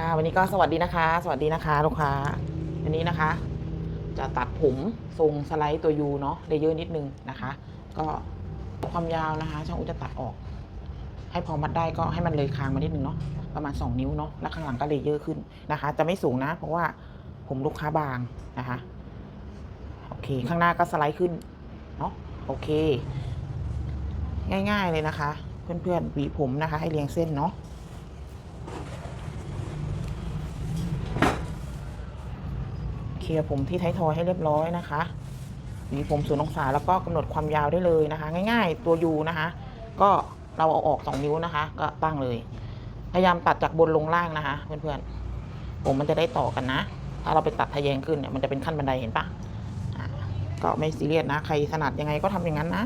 ค่ะ วันนี้ก็สวัสดีนะคะ สวัสดีนะคะลูกค้า วันนี้นะคะ จะตัดผมทรงสไลด์ตัวยูเนาะเลเยอร์นิดนึงนะคะ ก็ความยาวนะคะ ช่างอุจะตัดออก ให้พอมัดได้ก็ให้มันเลยคางมานิดนึงเนาะประมาณ 2 นิ้วเนาะแล้วข้างหลังก็เลเยอร์ขึ้นนะคะ จะไม่สูงนะ เพราะว่าผมลูกค้าบางนะคะโอเค ข้างหน้าก็สไลด์ขึ้นเนาะโอเค ง่าย ๆเลยนะคะ เพื่อนๆหวีผมนะคะ ให้เรียงเส้นเนาะ เค ลียร์ผมที่ไททอยให้เรียบร้อยนะคะหวีผมศูนย์องศาแล้วก็กำหนดความยาวได้เลยนะคะ ง่าย ๆ ตัวยูนะคะ ก็เราเอาออก 2 นิ้วนะคะ ก็ตั้งเลย พยายามตัดจากบนลงล่างนะคะ เพื่อนๆผมมันจะได้ต่อกันนะ ถ้าเราไปตัดทะแยงขึ้นเนี่ยมันจะเป็นขั้นบันไดเห็นปะก็ไม่ซีเรียสนะ ใครถนัดยังไงก็ทำอย่างนั้นนะ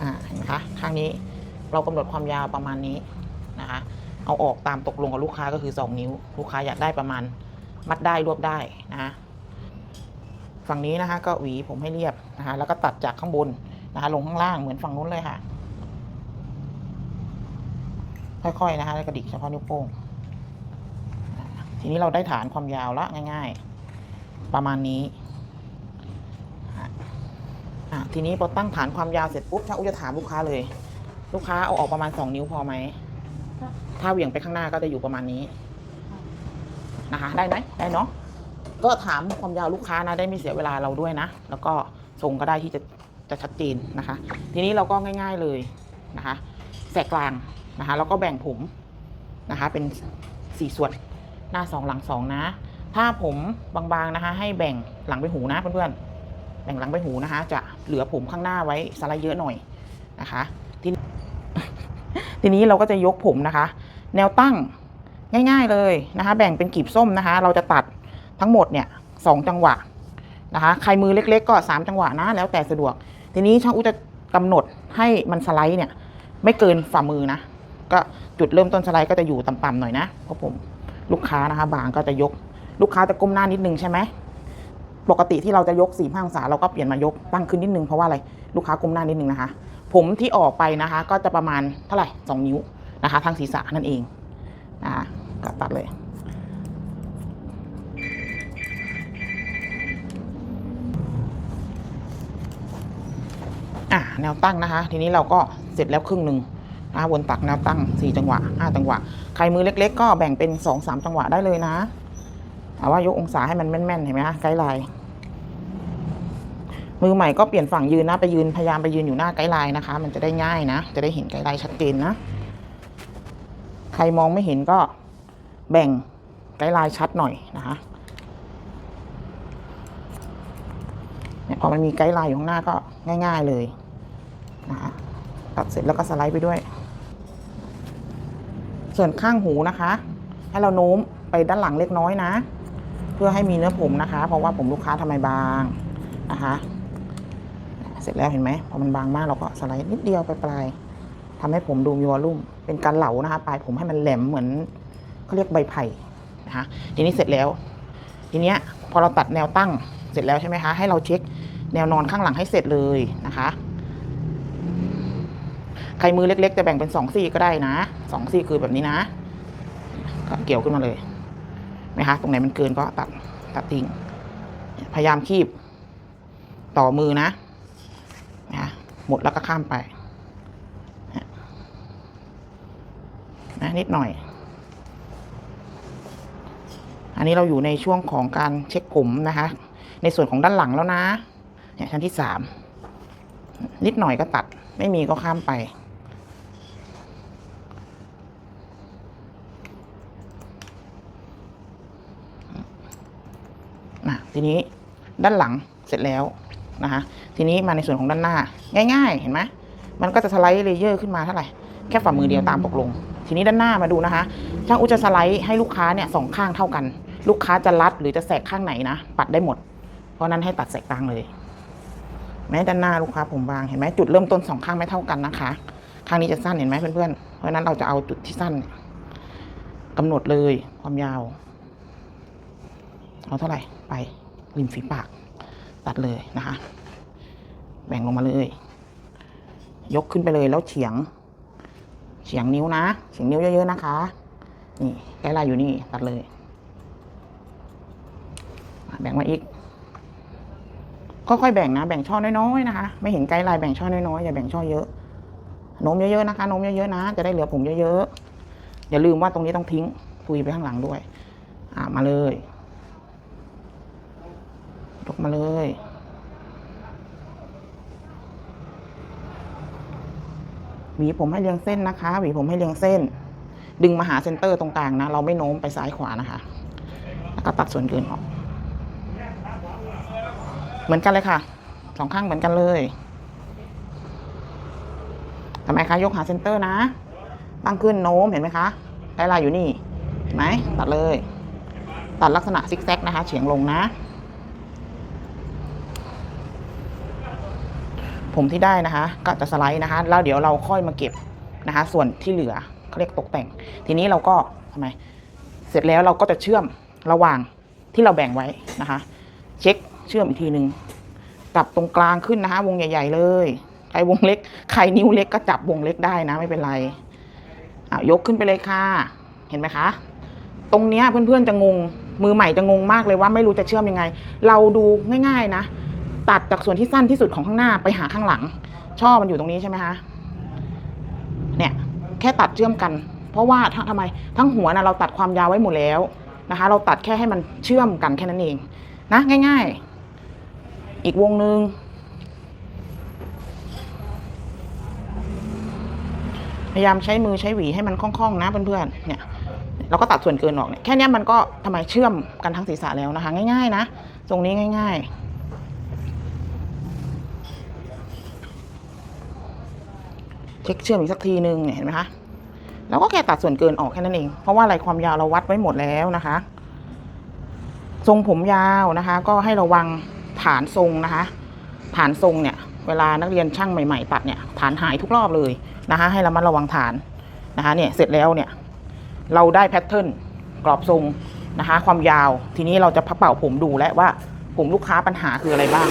อ่าเห็นไหมคะข้างนี้เรากำหนดความยาวประมาณนี้นะคะ เอาออกตามตกลงกับลูกค้าก็คือ 2 นิ้ว ลูกค้าอยากได้ประมาณ มัดได้รวบได้นะคะฝั่งนี้นะคะก็หวีผมให้เรียบนะคะแล้วก็ตัดจากข้างบนนะคะลงข้างล่างเหมือนฝั่งนู้นเลยค่ะ ค่อยๆนะคะแล้วกระดิกเฉพาะนิ้วโป้งอ่าทีนี้เราได้ฐานความยาวละง่าย ๆ ประมาณนี้อะอะทีนี้พอตั้งฐานความยาวเสร็จปุ๊บช่างอุจะถามลูกค้าเลย ลูกค้าเอาออกประมาณสองนิ้วพอไหมถ้าเหวี่ยงไปข้างหน้าก็จะอยู่ประมาณนี้ นะคะได้ไหมได้เนาะก็ถามความยาวลูกค้านะได้ไม่เสียเวลาเราด้วยนะ แล้วก็ทรงก็ได้ที่จะจะชัดเจนนะคะ ทีนี้เราก็ง่าย ๆเลยนะคะ แสกกลางนะคะ แล้วก็แบ่งผมนะคะ เป็นสี่ส่วนหน้าสองหลังสองนะ ถ้าผมบางๆนะคะ ให้แบ่งหลังไปหูนะเพื่อนๆแบ่งหลังไปหูนะคะ จะเหลือผมข้างหน้าไว้สไลด์เยอะหน่อยนะคะ ทีทีนี้เราก็จะยกผมนะคะ แนวตั้ง ง่าย ๆเลยนะคะ แบ่งเป็นกีบส้มนะคะ เราจะตัดทั้งหมดเนี่ยสองจังหวะนะคะ ใครมือเล็ก ๆ ก็สามจังหวะนะ แล้วแต่สะดวก ทีนี้ช่างอุจะกำหนดให้มันสไลด์เนี่ยไม่เกินฝ่ามือนะ ก็จุดเริ่มต้นสไลด์ก็จะอยู่ต่ำๆหน่อยนะเพราะผมลูกค้านะคะ บางก็จะยก ลูกค้าจะก้มหน้านิดนึงใช่ไหมปกติที่เราจะยกสี่ห้าองศาเราก็เปลี่ยนมายกตั้งขึ้นนิดนึงเพราะว่าอะไรลูกค้าก้มหน้านิดนึงนะคะ ผมที่ออกไปนะคะ ก็จะประมาณเท่าไหร่สองนิ้วนะคะ ทางศีรษะนั่นเองนะคะ ก็ตัดเลย อะแนวตั้งนะคะ ทีนี้เราก็เสร็จแล้วครึ่งหนึ่งนะคะวนตักแนวตั้งสี่จังหวะห้าจังหวะ ใครมือเล็ก ๆ ก็แบ่งเป็นสองสามจังหวะได้เลยนะแต่ว่ายกองศาให้มันแม่นๆ เห็นไหมคะไกด์ไลน์มือใหม่ก็เปลี่ยนฝั่งยืนนะไปยืนพยายามไปยืนอยู่หน้าไกด์ไลน์นะคะ มันจะได้ง่ายนะ จะได้เห็นไกด์ไลน์ชัดเจนนะ ใครมองไม่เห็นก็ แบ่งไกด์ไลน์ชัดหน่อยนะคะเนี่ยพอมันมีไกด์ไลน์อยู่ข้างหน้าก็ง่าย ๆเลยนะคะตัดเสร็จแล้วก็สไลด์ไปด้วย ส่วนข้างหูนะคะ ให้เราโน้มไปด้านหลังเล็กน้อยนะ เพื่อให้มีเนื้อผมนะคะ เพราะว่าผมลูกค้าทำไมบางนะคะเสร็จแล้วเห็นไหมพอมันบางมากเราก็สไลด์นิดเดียวไปปลายๆทำให้ผมดูมีวอลลุ่มเป็นการเหลานะคะ ปลายผมให้มันแหลมเหมือน เขาเรียกใบไผ่นะคะทีนี้เสร็จแล้ว ทีเนี้ยพอเราตัดแนวตั้งเสร็จแล้วใช่ไหมคะ ให้เราเช็คแนวนอนข้างหลังให้เสร็จเลยนะคะใครมือเล็กๆจะแบ่งเป็นสองซี่ก็ได้นะสองซี่คือแบบนี้นะก็เกี่ยวขึ้นมาเลยไหมคะตรงไหนมันเกินก็ตัดตัดทิ้งพยายามคีบ ต่อมือนะนะหมดแล้วก็ข้ามไปนะนิดหน่อย อันนี้เราอยู่ในช่วงของการเช็คผมนะคะ ในส่วนของด้านหลังแล้วนะ เนี่ยชั้นที่สามนิดหน่อยก็ตัด ไม่มีก็ข้ามไป นะทีนี้ด้านหลังเสร็จแล้วนะคะทีนี้มาในส่วนของด้านหน้า ง่าย ๆ เห็นไหมมันก็จะสไลด์เลเยอร์ขึ้นมาเท่าไหร่แค่ฝ่ามือเดียวตามตกลง ทีนี้ด้านหน้ามาดูนะคะช่างอุจะสไลด์ให้ลูกค้าเนี่ยสองข้างเท่ากัน ลูกค้าจะรัดหรือจะแสกข้างไหนนะปัดได้หมด เพราะนั้นให้ตัดแสกกลางเลย แม้ด้านหน้าลูกค้าผมบางเห็นไหมจุดเริ่มต้นสองข้างไม่เท่ากันนะคะ ข้างนี้จะสั้นเห็นไหมเพื่อนๆเพราะนั้นเราจะเอาจุดที่สั้นเนี่ยกำหนดเลยความยาวเอาเท่าไหร่ไปริมฝีปาก ตัดเลยนะคะ แบ่งลงมาเลย ยกขึ้นไปเลยแล้วเฉียง เฉียงนิ้วนะ เฉียงนิ้วเยอะๆนะคะ นี่ไกด์ลน์อยู่นี่ตัดเลย แบ่งมาอีก ค่อยๆแบ่งนะ แบ่งช่อน้อยๆนะคะ ไม่เห็นไกด์ไลน์แบ่งช่อน้อยๆอย่าแบ่งช่อเยอะโน้มเยอะๆนะคะโน้มเยอะๆนะ จะได้เหลือผมเยอะๆ อย่าลืมว่าตรงนี้ต้องทิ้งฟุยไปข้างหลังด้วย อ่ามาเลยยกมาเลย หวีผมให้เรียงเส้นนะคะ หวีผมให้เรียงเส้น ดึงมาหาเซนเตอร์ตรงกลางนะ เราไม่โน้มไปซ้ายขวานะคะ แล้วก็ตัดส่วนเกินออก เหมือนกันเลยค่ะสองข้างเหมือนกันเลยทำไมคะยกหาเซนเตอร์นะตั้งขึ้นโน้มเห็นไหมคะได้ลายอยู่นี่เห็นไหมตัดเลย ตัดลักษณะซิกแซกนะคะ เฉียงลงนะ ผมที่ได้นะคะ ก็จะสไลด์นะคะ แล้วเดี๋ยวเราค่อยมาเก็บนะคะ ส่วนที่เหลือเขาเรียกตกแต่ง ทีนี้เราก็ทำไม เสร็จแล้วเราก็จะเชื่อมระหว่างที่เราแบ่งไว้นะคะ เช็ค เชื่อมอีกทีหนึ่งจับตรงกลางขึ้นนะคะวงใหญ่ ๆ เลยใครวงเล็กใครนิ้วเล็กก็จับวงเล็กได้นะไม่เป็นไรอะยกขึ้นไปเลยค่ะ เห็นไหมคะ ตรงเนี้ยเพื่อนๆจะงง มือใหม่จะงงมากเลยว่าไม่รู้จะเชื่อมยังไง เราดูง่าย ๆนะ ตัดจากส่วนที่สั้นที่สุดของข้างหน้าไปหาข้างหลัง ช่อมันอยู่ตรงนี้ใช่ไหมคะเนี่ยแค่ตัดเชื่อมกัน เพราะว่าทั้งทำไมทั้งหัวนะเราตัดความยาวไว้หมดแล้วนะคะ เราตัดแค่ให้มันเชื่อมกันแค่นั้นเอง นะ ง่าย ๆ อีกวงหนึ่งพยายามใช้มือใช้หวีให้มันคล่องๆนะเพื่อนๆเนี่ยเราก็ตัดส่วนเกินออกเนี่ยแค่นี้มันก็ทำไมเชื่อมกันทั้งศีรษะแล้วนะคะ ง่ายๆนะตรงนี้ง่ายๆเช็คเชื่อมอีกสักทีนึงเนี่ยเห็นไหมคะแล้วก็แค่ตัดส่วนเกินออกแค่นั้นเอง เพราะว่าอะไรความยาวเราวัดไว้หมดแล้วนะคะ ทรงผมยาวนะคะ ก็ให้ระวัง ฐานทรงนะคะ ฐานทรงเนี่ย เวลานักเรียนช่างใหม่ๆตัดเนี่ยฐานหายทุกรอบเลยนะคะ ให้เรามาระวังฐานนะคะเนี่ยเสร็จแล้วเนี่ยเราได้แพทเทิร์นกรอบทรงนะคะ ความยาวทีนี้เราจะพักเป่าผมดูแล้วว่าผมลูกค้าปัญหาคืออะไรบ้าง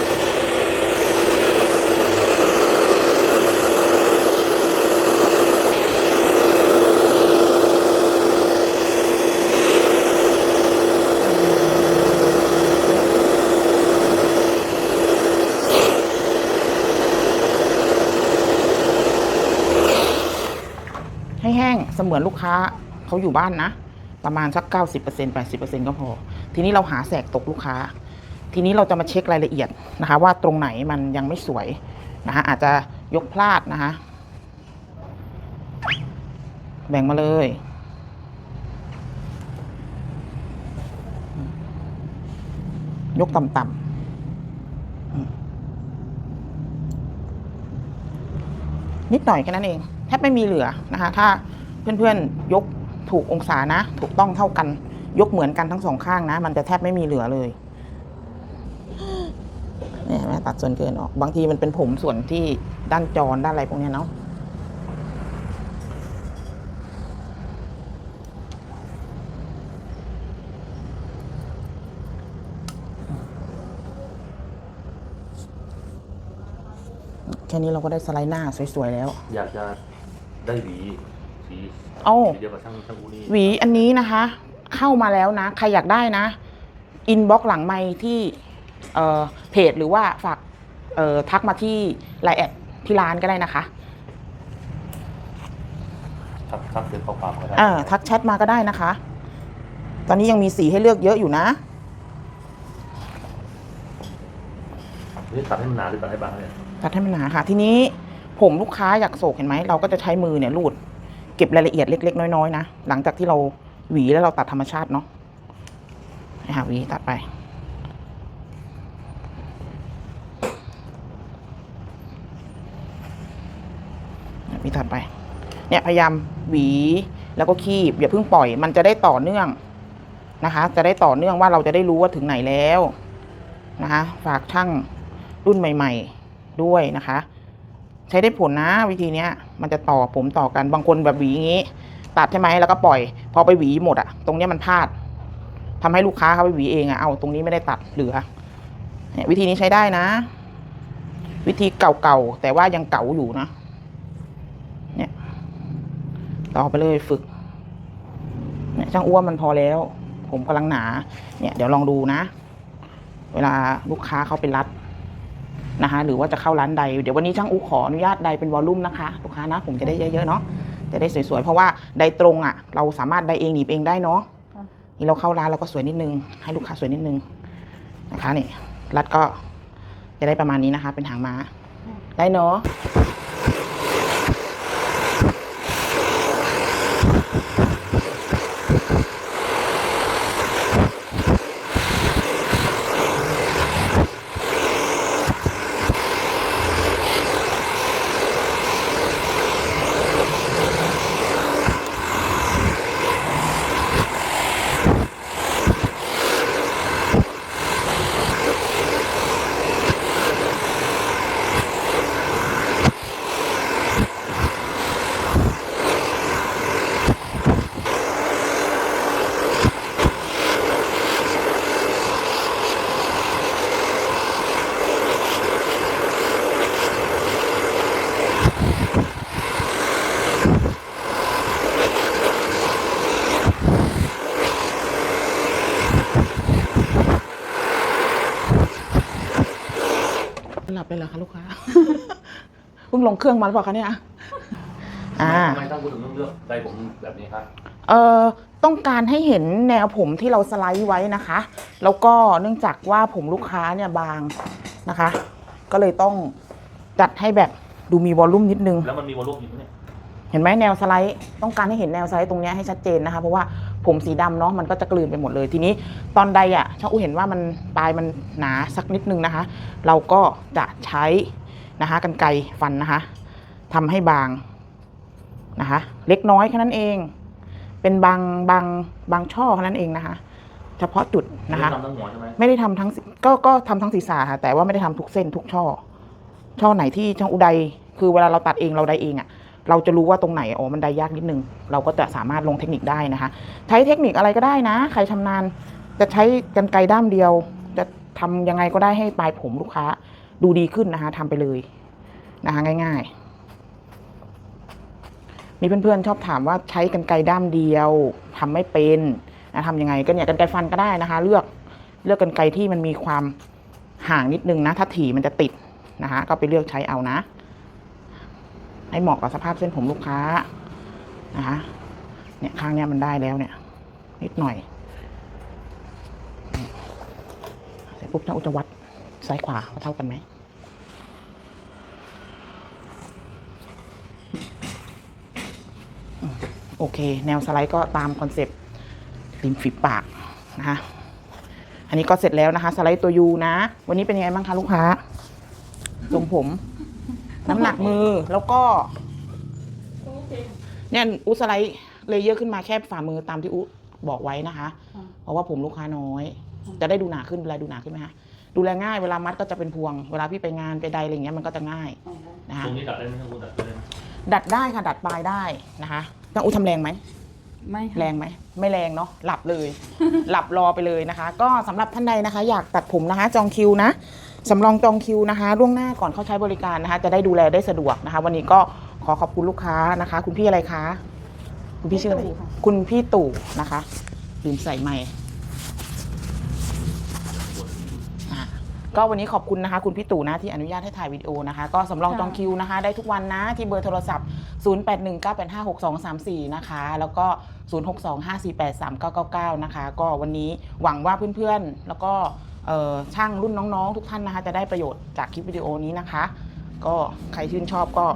เสมือนลูกค้าเขาอยู่บ้านนะ ประมาณสัก 90% 80%ก็พอ ทีนี้เราหาแสกตกลูกค้า ทีนี้เราจะมาเช็ครายละเอียดนะคะ ว่าตรงไหนมันยังไม่สวยนะคะอาจจะยกพลาดนะคะแบ่งมาเลย ยกต่ำๆนิดหน่อยแค่นั้นเองแทบไม่มีเหลือนะคะ ถ้า เพื่อนๆ ยกถูกองศานะ ถูกต้องเท่ากัน ยกเหมือนกันทั้งสองข้างนะ มันจะแทบไม่มีเหลือเลยเนี่ยเห็นไหมตัดส่วนเกินออก บางทีมันเป็นผมส่วนที่ด้านจรด้านอะไรพวกเนี้ยเนาะแค่นี้เราก็ได้สไลด์หน้าสวยๆแล้ว อยากจะได้หวี โอ้สีเดียวกับช่างช่างอูนี่หวีอันนี้นะคะ เข้ามาแล้วนะ ใครอยากได้นะ อินบ็อกหลังไมค์ที่เอ่อเพจหรือว่าฝากเอ่อทักมาที่ไลน์แอดที่ร้านก็ได้นะคะทักทักเป็นข้อความก็ได้เออทักแชทมาก็ได้นะคะ ตอนนี้ยังมีสีให้เลือกเยอะอยู่นะ นี่ตัดให้มันหนาหรือตัดให้บางเนี่ยตัดให้มันหนาค่ะ ทีนี้ผมลูกค้าอยากโศกเห็นไหม เราก็จะใช้มือเนี่ยรูด เก็บรายละเอียดเล็ก ๆ น้อยๆนะหลังจากที่เราหวีแล้วเราตัดธรรมชาติเนาะนะหวีตัดไป หวีตัดไป เนี่ยพยายามหวีแล้วก็คีบอย่าเพิ่งปล่อยมันจะได้ต่อเนื่องนะคะ จะได้ต่อเนื่องว่าเราจะได้รู้ว่าถึงไหนแล้วนะคะ ฝากช่างรุ่นใหม่ ๆ ด้วยนะคะ ใช้ได้ผลนะวิธีเนี้ย มันจะต่อผมต่อกันบางคนแบบหวีอย่างงี้ ตัดใช่ไหมแล้วก็ปล่อย พอไปหวีหมดอะตรงเนี้ยมันพลาดทำให้ลูกค้าเขาไปหวีเองอะเอาตรงนี้ไม่ได้ตัดเหลือเนี่ยวิธีนี้ใช้ได้นะ วิธีเก่าๆแต่ว่ายังเก่าอยู่นะ เนี่ย ต่อไปเลยฝึก เนี่ยเนี่ยช่างอ้วนมันพอแล้ว ผมกำลังหนา เนี่ยเดี๋ยวลองดูนะ เวลาลูกค้าเขาไปรัด นะคะหรือว่าจะเข้าร้านใด เดี๋ยววันนี้ช่างอูขออนุญาตใดเป็นวอลลุ่มนะคะลูกค้านะผมจะได้เยอะๆเนาะจะได้สวยๆเพราะว่าใดตรงอะ เราสามารถใดเองหนีบเองได้เนาะค่ะนี่เราเข้าร้านเราก็สวยนิดนึง ให้ลูกค้าสวยนิดนึงนะคะนี่รัดก็จะได้ประมาณนี้นะคะ เป็นหางม้าได้เนาะ อคะลูกค้า เพิ่งลงเครื่องมาหรือเปล่าคะเนี่ย อ่า ทำไมต้องพูดถึงเรื่องเลือกใดผมแบบนี้ครับ เอ่อต้องการให้เห็นแนวผมที่เราสไลด์ไว้นะคะ แล้วก็เนื่องจากว่าผมลูกค้าเนี่ยบางนะคะ ก็เลยต้องจัดให้แบบดูมีวอลลุ่มนิดนึง แล้วมันมีวอลลุ่มอยู่ไหมเนี่ย เห็นไหมแนวสไลด์ต้องการให้เห็นแนวสไลด์ตรงเนี้ยให้ชัดเจนนะคะ เพราะว่า ผมสีดำเนาะมันก็จะกลืนไปหมดเลยทีนี้ ตอนใดอะ่ะช่างอูเห็นว่ามันปลายมันหนาสักนิดนึงนะคะ เราก็จะใช้นะคะกันไกรฟันนะคะทำให้บางนะคะ เล็กน้อยแค่นั้นเอง เป็นบางบางบางช่อแค่นั้นเองนะคะ เฉพาะจุดนะคะ ทำทั้งหัวใช่ไหมไม่ได้ทำทั้งศีก็ก็ทำทั้งศีรษะค่ะแต่ว่าไม่ได้ทำทุกเส้นทุกช่อ ช่อไหนที่ช่างอุไดคือเวลาเราตัดเองเราไดเองอะ่ะ เราจะรู้ว่าตรงไหนอ๋อมันไดยากนิดนึง เราก็จะสามารถลงเทคนิคได้นะคะ ใช้เทคนิคอะไรก็ได้นะ ใครชำนาญ จะใช้กันไกรด้ามเดียว จะทำยังไงก็ได้ให้ปลายผมลูกค้า ดูดีขึ้นนะคะทำไปเลยนะคะง่าย ๆมีเพื่อนๆชอบถามว่าใช้กันไกรด้ามเดียวทำไม่เป็นนะทำยังไงก็เนี่ยกันไกรฟันก็ได้นะคะ เลือกเลือกกันไกรที่มันมีความห่างนิดนึงนะ ถ้าถี่มันจะติดนะคะก็ไปเลือกใช้เอานะ ให้เหมาะกับสภาพเส้นผมลูกค้านะคะเนี่ยข้างเนี้ยมันได้แล้วเนี่ย นิดหน่อยเสร็จปุ๊บถ้าอุจจวัดซ้ายขวาเท่ากันไหมอืมโอเค แนวสไลด์ก็ตามคอนเซปต์ริมฝีปากนะคะอันนี้ก็เสร็จแล้วนะคะ สไลด์ตัวยูนะ วันนี้เป็นยังไงบ้างคะลูกค้าทรงผม น้ำหนักมือแล้วก็ เนี่ยอุสไลด์เลเยอร์ขึ้นมาแค่ฝ่ามือตามที่อุบอกไว้นะคะค่ะเพราะว่าผมลูกค้าน้อย จะได้ดูหนาขึ้นเวลาดูหนาขึ้นไหมคะดูแลง่ายเวลามัดก็จะเป็นพวง เวลาพี่ไปงานไปใดอะไรอย่างเงี้ยมันก็จะง่ายอ๋อนะคะตรงนี้ดัดได้ไหมครับคุณดัดได้ไหมดัดได้ค่ะดัดปลายได้นะคะต้องอุทำแรงไหมไม่ค่ะแรงไหมไม่แรงเนาะหลับเลย หลับรอไปเลยนะคะ ก็สำหรับท่านใดนะคะ อยากตัดผมนะคะ จองคิวนะ สำรองจองคิวนะคะ ล่วงหน้าก่อนเข้าใช้บริการนะคะ จะได้ดูแลได้สะดวกนะคะ วันนี้ก็ขอขอบคุณลูกค้านะคะ คุณพี่อะไรคะ คุณพี่ชื่ออะไร คุณพี่ตู่นะคะลืมใส่ไมค์อะก็วันนี้ขอบคุณนะคะ คุณพี่ตู่นะที่อนุญาตให้ถ่ายวิดีโอนะคะ ก็สำรองจองคิวนะคะ ได้ทุกวันนะที่เบอร์โทรศัพท์ 0819856234 นะคะ แล้วก็ 0625483999 นะคะ ก็วันนี้หวังว่าเพื่อนๆ แล้วก็เอ่อ ช่างรุ่นน้องๆ ทุกท่านนะคะ จะได้ประโยชน์จากคลิปวิดีโอนี้นะคะ ก็ใครชื่นชอบก็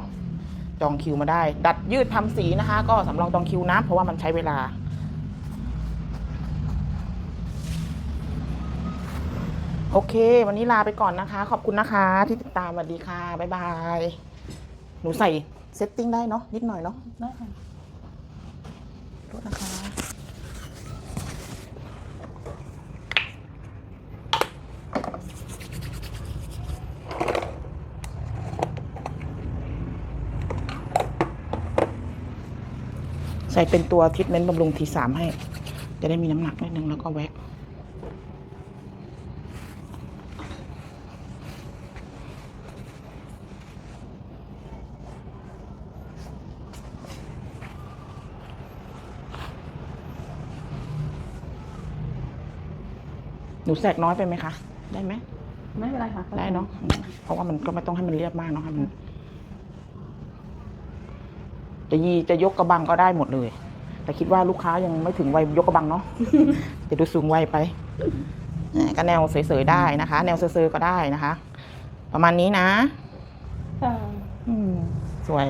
จองคิวมาได้ ดัดยืดทำสีนะคะ ก็สำรองจองคิวนะ เพราะว่ามันใช้เวลา โอเค วันนี้ลาไปก่อนนะคะ ขอบคุณนะคะ ที่ติดตามสวัสดีค่ะ บ๊ายบาย หนูใส่เซตติ้งได้เนาะนิดหน่อยเนาะได้ค่ะโทษนะคะ ใส่เป็นตัวทิทเมนต์บำรุงทีสามให้ จะได้มีน้ำหนักนิดนึงแล้วก็แวะหนูแสกน้อยไปไหมคะ ได้ไหม ไม่เป็นไรค่ะ ได้เนาะ เพราะว่ามันก็ไม่ต้องให้มันเรียบมากเนาะให้มัน จะยีจะยกกระบังก็ได้หมดเลย แต่คิดว่าลูกค้ายังไม่ถึงวัยยกกระบังเนาะ จะดูสูงวัยไปอ่าก็แนวเสยๆได้นะคะ แนวเซอร์ๆก็ได้นะคะ ประมาณนี้นะค่ะอืมสวย